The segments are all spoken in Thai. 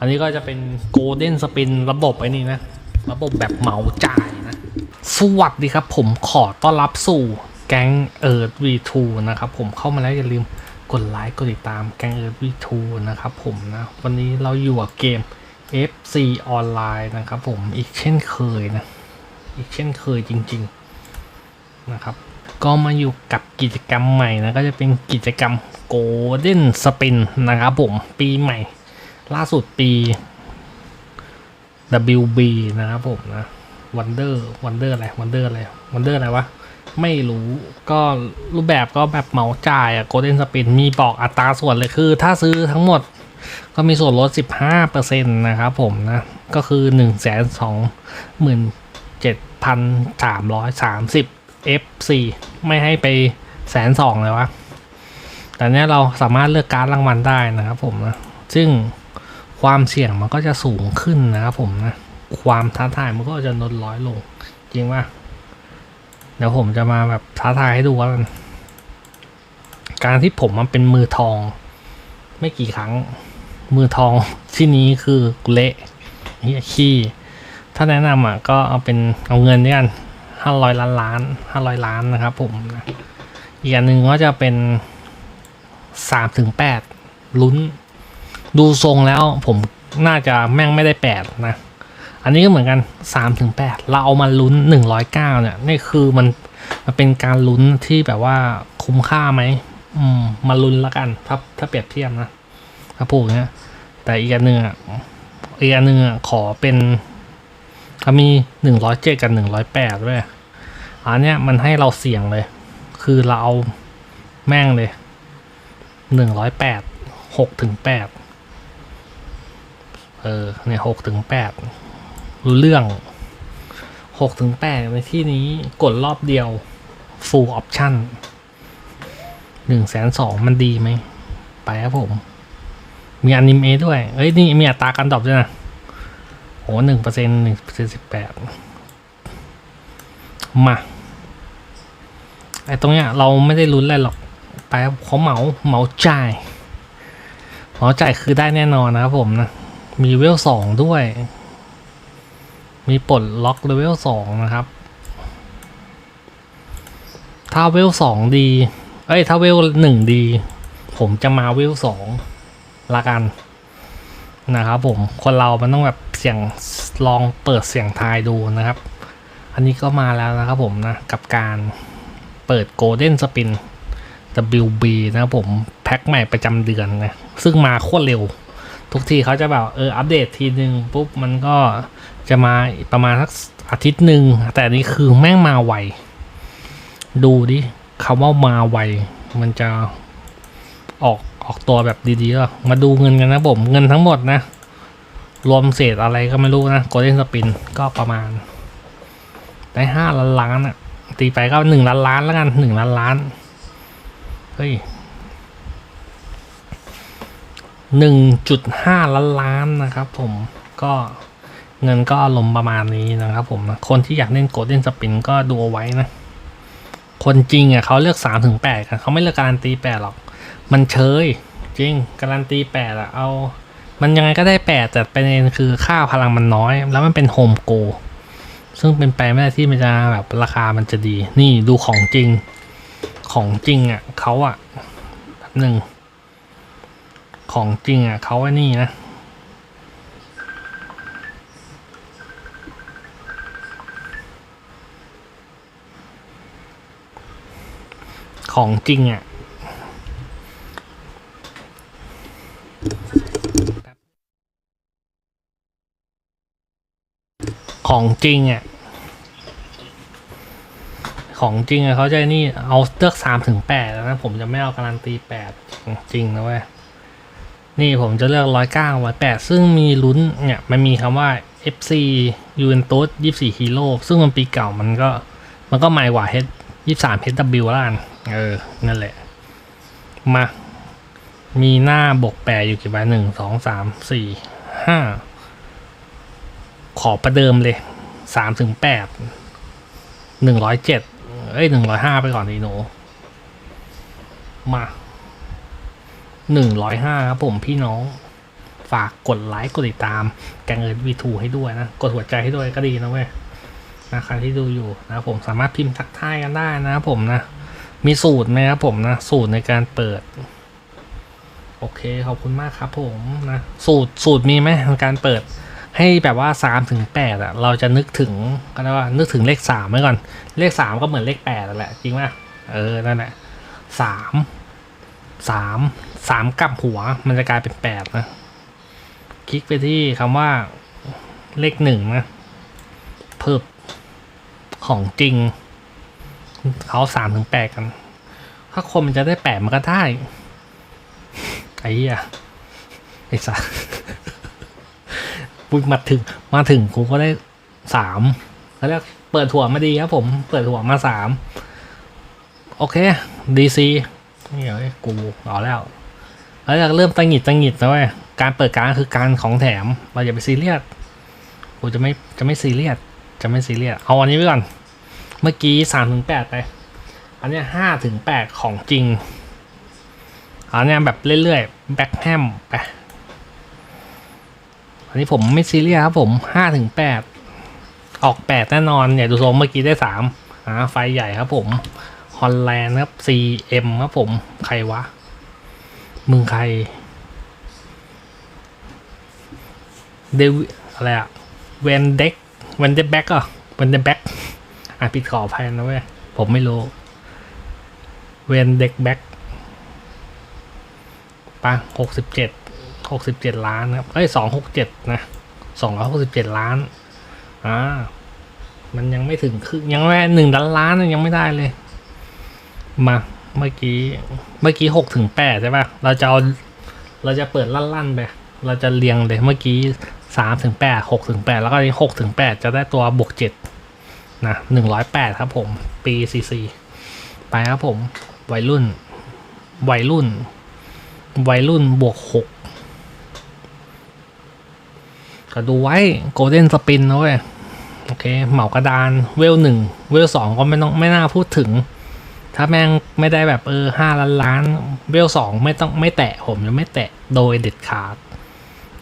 อันนี้ก็จะเป็นโกลเด้นสปินระบบไอ้นี่นะ ระบบแบบเหมาจ่ายนะ สวัสดีครับผมขอต้อนรับสู่แก๊งเอิร์ด V2 นะครับผมเข้ามาแล้วอย่าลืมกดไลค์กดติดตามแก๊งเอิร์ด V2 นะครับผมนะ วันนี้เราอยู่กับเกม FC ออนไลน์นะครับผมอีกเช่นเคยนะ อีกเช่นเคยจริงๆนะครับ ก็มาอยู่กับกิจกรรมใหม่นะ ก็จะเป็นกิจกรรม Golden Spin นะครับผมปีใหม่ ล่าสุดปี WB นะครับผมนะ Wonder Wonder อะไร Wonder อะไร Wonder อะไรวะ ไม่รู้ก็รูปแบบก็แบบเหมาจ่ายอะ Golden Spin มีบอกอัตราส่วนเลยคือ ถ้าซื้อทั้งหมดก็มีส่วนลด 15%นะครับผมนะ ก็คือ 1 2 7 3 3 0 FC ไม่ให้ไปแสนสองเลยวะ แต่เนี้ยเราสามารถเลือกการดรางวัลได้นะครับผมนะ ซึ่ง ความเสี่ยงมันก็จะสูงขึ้นนะครับผมนะ ความท้าทายมันก็จะลดร้อยลง จริงว่าเดี๋ยวผมจะมาแบบท้าทายให้ดูว่าการที่ผมมันเป็นมือทอง ไม่กี่ครั้ง มือทองที่นี้คือกุเละเฮียขี้ ถ้าแนะนำอะก็เอาเป็นเอาเงินด้วยกันห้าร้อยล้านล้านห้าร้อยล้านนะครับผมนะอีกอันหนึ่งก็จะเป็นสามถึงแปดลุ้น ดูทรงแล้วผมน่าจะแม่งไม่ได้แปดนะ อันนี้ก็เหมือนกันสามถึงแปดเราเอามาลุ้นหนึ่งร้อยเก้าเนี่ยนี่คือมันมันเป็นการลุ้นที่แบบว่าคุ้มค่าไหมอืมมาลุ้นละกันถ้าถ้าเปรียบเทียบนะถ้าพูดเงี้ยแต่อีกอันหนึ่งอะอีกอันหนึ่งอะขอเป็นเขามีหนึ่งร้อยเจ็ดกับหนึ่งร้อยแปดด้วยอันเนี้ยมันให้เราเสี่ยงเลย คือเราเอาแม่งเลยหนึ่งร้อยแปดหกถึงแปด เออเนี่ยหกถึงแปดรู้เรื่องหกถึงแปดในที่นี้กดรอบเดียว full option หนึ่งแสนสองมันดีไหม ไปครับผม มีอนิเมะด้วย เอ้ย นี่มีอัตราการตอบด้วยนะโหหนึ่งเปอร์เซ็นต์หนึ่งเปอร์เซ็นต์สิบแปดมา ไอ้ตรงเนี้ย เราไม่ได้ลุ้นอะไรหรอก ไปเขาเหมาเหมาจ่ายเหมาจ่ายคือได้แน่นอนนะครับผมนะ มีเวลสองด้วย มีปลดล็อกเลเวลสองนะครับ ถ้าเวลสองดี เอ้ย ถ้าเวลหนึ่งดี ผมจะมาเวลสองละกัน นะครับผม คนเรามันต้องแบบเสี่ยงลองเปิดเสียงทายดูนะครับ อันนี้ก็มาแล้วนะครับผมนะ กับการเปิด Golden Spin WB นะครับผม แพ็คใหม่ประจำเดือนนะ ซึ่งมาโคตรเร็ว ทุกทีเขาจะแบบเอออัปเดตทีหนึ่งปุ๊บมันก็จะมาประมาณสักอาทิตย์หนึ่งแต่นนี้คือแม่งมาไว ดูดิคำว่ามาไว มันจะออกออกตัวแบบดีๆก็มาดูเงินกันนะผม เงินทั้งหมดนะ รวมเศษอะไรก็ไม่รู้นะโกลเด้นสปินก็ประมาณ ได้ห้าล้านล้านอะตีไปก็หนึ่งล้านล้านแล้วกันหนึ่งล้านล้าน เฮ้ย หนึ่งจุดห้าล้านล้านนะครับผมก็เงินก็อารมณ์ประมาณนี้นะครับผมนะคนที่อยากเล่นโกลเด้นสปินก็ดูเอาไว้นะ คนจริงอะเขาเลือกสามถึงแปดกันเขาไม่เลือกการันตีแปดหรอก มันเชยจริงการันตีแปดอะเอามันยังไงก็ได้แปดแต่ประเด็นคือค่าพลังมันน้อย แล้วมันเป็นโฮมโก ซึ่งเป็นไปไม่ได้ที่มันจะแบบราคามันจะดี นี่ดูของจริงของจริงอะเขาอะแบบหนึ่ง ของจริงอะเขาไอ้นี่นะ ของจริงอะของจริงอะ ของจริงอะเขาจะนี่เอาเลือกสามถึงแปดแล้วนะ ผมจะไม่เอาการันตีแปดจริงนะเว้ย นี่ผมจะเลือกร้อยเก้าร้แปดซึ่งมีลุ้นเนี่ยมันมีคำว่า FC Juventus ยี่สี่ฮีโร่ซึ่งมันปีเก่ามันก็มันก็ใหม่กว่า H ยี่สาม HW ล้วกันเออ นั่นแหละ มา มีหน้าบกแปดอยู่กี่ใบหนึ่งสองสามสี่ห้าขอประเดิมเลยสามถึงแปดหนึ่งร้อยเจ็ดเอ้ยหนึ่งร้อยห้าไปก่อนดีหนูมา หนึ่งร้อยห้าครับผมพี่น้อง ฝากกดไลค์กดติดตาม แกงเอิร์วีทูให้ด้วยนะ กดหัวใจให้ด้วยก็ดีนะเว้ยนะใครที่ดูอยู่นะผมสามารถพิมพ์ทักทายกันได้นะผมนะ มีสูตรไหมครับผมนะ สูตรในการเปิด โอเคขอบคุณมากครับผมนะ สูตรสูตรมีไหมในการเปิดให้แบบว่าสามถึงแปดอะเราจะนึกถึงก็ได้ว่านึกถึงเลขสามไว้ก่อน เลขสามก็เหมือนเลขแปดนั่นแหละ จริงไหมเออ นั่นแหละสาม สามสามกลับหัวมันจะกลายเป็นแปดนะ คลิกไปที่คำว่าเลขหนึ่งนะเพิ่มของจริง เขาสามถึงแปดกัน ถ้าคนมันจะได้แปดมันก็ได้ ไอ้เหี้ยไอ้สัสปุยมาถึงมาถึงกูก็ได้สามเขาเรียกเปิดถั่วมาดีครับผม เปิดถั่วมาสาม โอเคดีซี นี่เอ้ยกูเอาแล้วแล้วจะเริ่มตังหิดตังหิดนะเว้ยการเปิดการคือการของแถม เราอย่าไปซีเรียสกูจะไม่จะไม่ซีเรียสจะไม่ซีเรียสเอาอันนี้ไว้ก่อน เมื่อกี้สามถึงแปดไป อันนี้ห้าถึงแปดของจริงอันนี้แบบเรื่อยๆแบ็คแฮมไปอันนี้ผมไม่ซีเรียสครับผมห้าถึงแปดออกแปดแน่นอนเนี่ยดูทรงเมื่อกี้ได้สามอ่าไฟใหญ่ครับผม ฮอลแลนด์ครับ CM ครับผม ใครวะ มึงใคร เดวิอะไรอะเวนเด็กเวนเดแบ็กอะเวนเดแบ็กอะผิดขออภัยนะเว้ย ผมไม่รู้ เวนเด็กแบ็กปะหกสิบเจ็ดหกสิบเจ็ดล้านนะครับ เอ้ยสองหกเจ็ดนะสองร้อยหกสิบเจ็ดล้าน อ่า มันยังไม่ถึงครึ่งยังไม่หนึ่งล้านล้านยังไม่ได้เลย มาเมื่อกี้เมื่อกี้หกถึงแปดใช่ปะเราจะเอาเราจะเปิดลั่นๆไป เราจะเรียงเลยเมื่อกี้สามถึงแปดหกถึงแปดแล้วก็นี้หกถึงแปดจะได้ตัวบวกเจ็ดนะหนึ่งร้อยแปดครับผม ปีซีซีไปครับผม วัยรุ่น วัยรุ่น วัยรุ่นบวกหกก็ดูไว้โกลเด้นสปินนะเว้ย โอเค เหมากระดานเวลหนึ่งเวลสองก็ไม่ต้องไม่น่าพูดถึง ถ้าแม่งไม่ได้แบบเออห้าล้านล้านเวลสองไม่ต้องไม่แตะผมยังไม่แตะโดยเด็ดขาด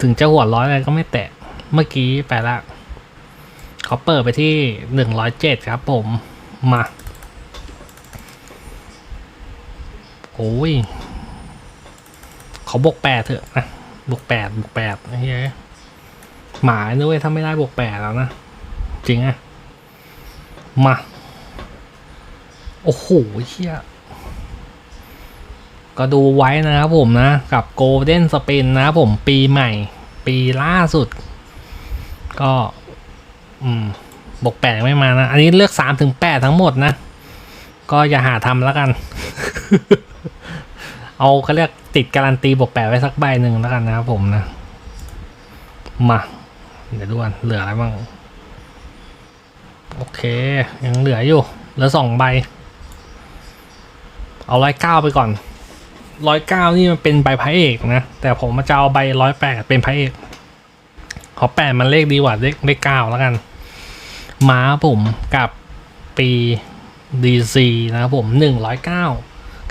ถึงจะหัวร้อยอะไรก็ไม่แตะเมื่อกี้ไปละเขาเปิดไปที่หนึ่งร้อยเจ็ดครับผมมาโอ้ยเขาบวกแปดเถอะนะบวกแปดบวกแปดไอ้เฮ้ยหมายนะเว้ยถ้าไม่ได้บวกแปดแล้วนะ จริงอะมา โอ้โหเชี่ยก็ดูไว้นะครับผมนะ กับ Golden Spin นนะครับผมปีใหม่ ปีล่าสุด ก็ อืมบวกแปดไม่มานะ อันนี้เลือกสามถึงแปดทั้งหมดนะ ก็อย่าหาทำแล้วกัน เอาเขาเรียกติดการันตีบวกแปดไว้สักใบหนึ่งแล้วกันนะครับผมนะ มา เดี๋ยวดูกันเหลืออะไรบ้าง โอเค ยังเหลืออยู่ เหลือสองใบ เอาร้อยเก้าไปก่อนร้อยเก้านี่มันเป็นใบพระเอกนะ แต่ผมมาจะเอาใบร้อยแปดเป็นพระเอก ขอแปดมันเลขดีกว่าเลขเลขเก้าแล้วกัน ม้าผมกับปีดีซีนะครับผมหนึ่งร้อยเก้า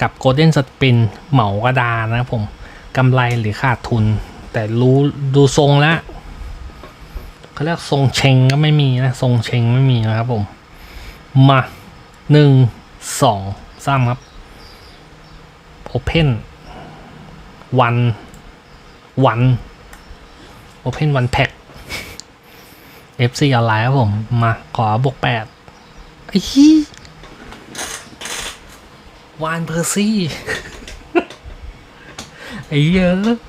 กับโกลเด้นสปินเหมากระดานนะครับผมกำไรหรือขาดทุน แต่รู้ดูทรงแล้วเขาเรียกทรงเชงก็ไม่มีนะทรงเชงไม่มีนะครับผม มาหนึ่งสองสามครับ Open วันวัน Open วันแพ็ค FC ออนไลน์ครับผม มาขอบวกแปดไอ้ฮีวานเพอร์ซี่ไอ้เยอะ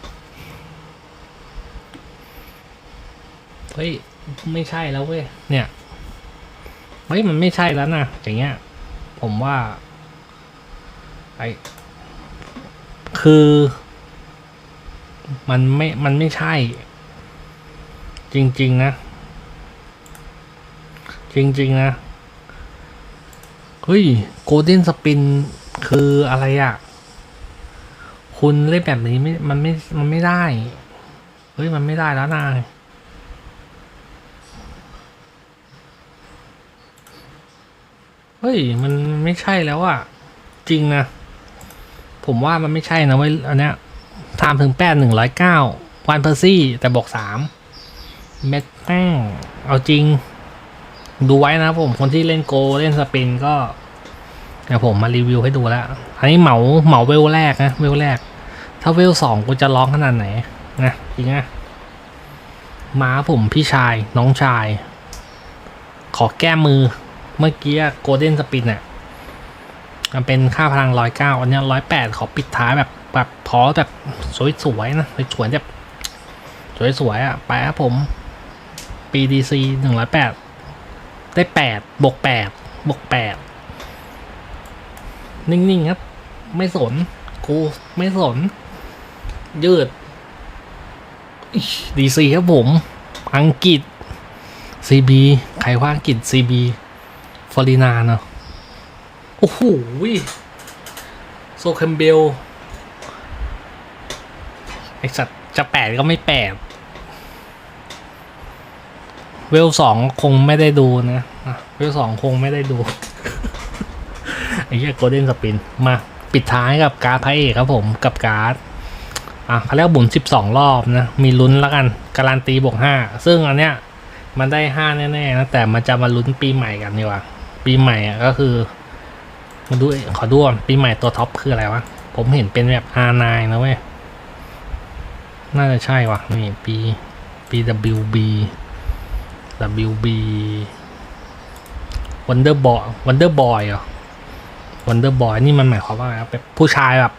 เฮ้ย ไม่ใช่แล้วเว้ย เนี่ย เฮ้ย มันไม่ใช่แล้วนะ อย่างเงี้ย ผมว่า ไอ คือ มันไม่ มันไม่ใช่ จริง ๆ นะ จริง ๆ นะ เฮ้ยโกลเด้นสปินคืออะไรอะ่ะ คุณเล่นแบบนี้ไม่ มันไม่ มันไม่ได้ เฮ้ย มันไม่ได้แล้วนะเฮ้ย มันไม่ใช่แล้วอะจริงนะ ผมว่ามันไม่ใช่นะเว้ยอันเนี้ยตามถึงแปดหนึ่งร้อยเก้าวันเพอร์ซี่ แต่บอกสามเม็ดแป้งเอาจริง ดูไว้นะครับผมคนที่เล่นโกเล่นสปินก็เดี๋ยวผมมารีวิวให้ดูแล้ว อันนี้เหมาเหมาเวลแรกนะเวลแรก ถ้าเวลสองกูจะร้องขนาดไหนนะจริงนะมาผมพี่ชายน้องชาย ขอแก้มือเมื่อกี้โกลเด้นสปินอะ มันเป็นค่าพลังร้อยเก้าอันนี้ร้อยแปดขอปิดท้ายแบบแบบพอแบบสวยๆนะสวยๆแบบสวยๆอะไปครับผมปีดีซีหนึ่งร้อยแปดได้แปดบวกแปดบวกแปดนิ่งๆครับ ไม่สน กูไม่สน ยืดดีซีครับผม อังกฤษซีบีใครว่าอังกฤษซีบีฟลอรินาเนาะ โอ้โหโซเคมเบลไอสัตว์จะแปดก็ไม่แปดเวลสองคงไม่ได้ดูนะเวลสองคงไม่ได้ดูไอ้เหี้ยโกลเด้นสปินมาปิดท้ายกับการ์ดพระเอกครับผมกับการ์ดอะเขาเรียกบุญสิบสองรอบนะ มีลุ้นแล้วกัน การันตีบวกห้าซึ่งอันเนี้ยมันได้ห้าแน่ๆนะแต่มันจะมาลุ้นปีใหม่กันดีกว่า ปีใหม่อะก็คือ มาดูขอดูก่อนปีใหม่ตัวท็อปคืออะไรวะ ผมเห็นเป็นแบบ R9 นะเว้ย น่าจะใช่วะนี่ปี PWB WB Wonder Boy Wonder Boy เหรอ Wonder Boy นี่มันหมายความว่าอะไรครับแบบผู้ชายแบบ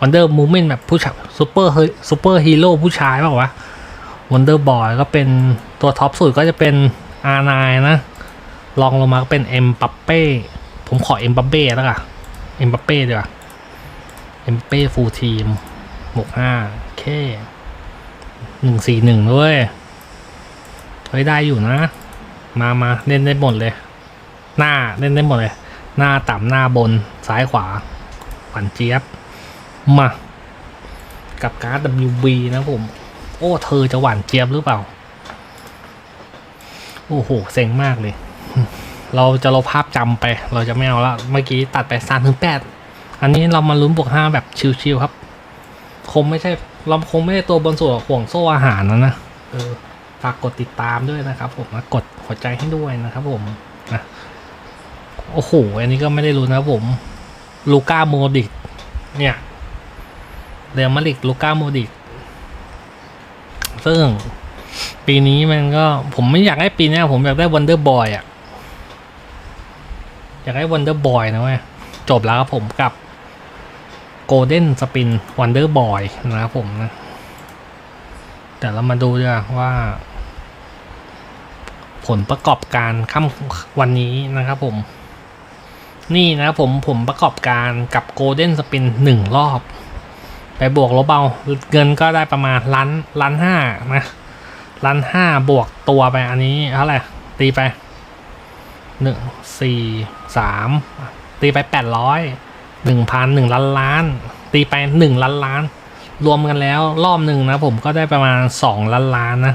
Wonder Woman แบบผู้ชายซูเปอร์ซูเปอร์ฮีโร่ผู้ชายเปล่าวะ Wonder Boy ก็เป็นตัวท็อปสุดก็จะเป็น R9 นะลองลงมาก็เป็นเอ็มปัปเป้ ผมขอเอ็มบัปเป้แล้วกันเอ็มบัปเป้ดีกว่าเอ็มเป้ฟูลทีมหกห้าแค่หนึ่งสี่หนึ่งด้วยเฮ้ยได้อยู่นะ มามาเล่นได้หมดเลย หน้าเล่นได้หมดเลย หน้าต่ำหน้าบนซ้ายขวาหวานเจี๊ยบ มา กับการ์ด WB นะผม โอ้เธอจะหวานเจี๊ยบหรือเปล่า โอ้โห เซ็งมากเลย เราจะลบภาพจำไป เราจะไม่เอาละเมื่อกี้ตัดไปสามถึงแปดอันนี้เรามาลุ้นบวกห้าแบบชิวๆครับ คงไม่ใช่เราคงไม่ได้ตัวบนส่วนห่วงโซ่อาหารนะนะเออฝากกดติดตามด้วยนะครับ ผมนะกดหัวใจให้ด้วยนะครับผมนะโอ้โห อันนี้ก็ไม่ได้รู้นะผม ลูก้าโมดิกเนี่ยเรอัลมาริดลูก้าโมดิกซึ่งปีนี้มันก็ผมไม่อยากให้ปีนี้ผมอยากได้วันเดอร์บอยอะ อยากให้ Wonder Boy นะเว้ยจบแล้วครับผมกับ Golden Spin Wonder Boy นะครับผมนะ แต่เรามาดูดีกว่าว่า ผลประกอบการค่ำวันนี้นะครับผม นี่นะผมผมประกอบการกับ Golden Spin หนึ่งรอบ ไปบวกลบเอาเงินก็ได้ประมาณล้านล้านห้านะล้านห้าบวกตัวไปอันนี้เท่าไหร่ตีไป หนึ่งสี่สามตีไปแปดร้อยหนึ่งพันหนึ่งล้านล้าน ตีไปหนึ่งล้านล้าน รวมกันแล้วรอบหนึ่งนะผมก็ได้ประมาณสองล้านล้านนะ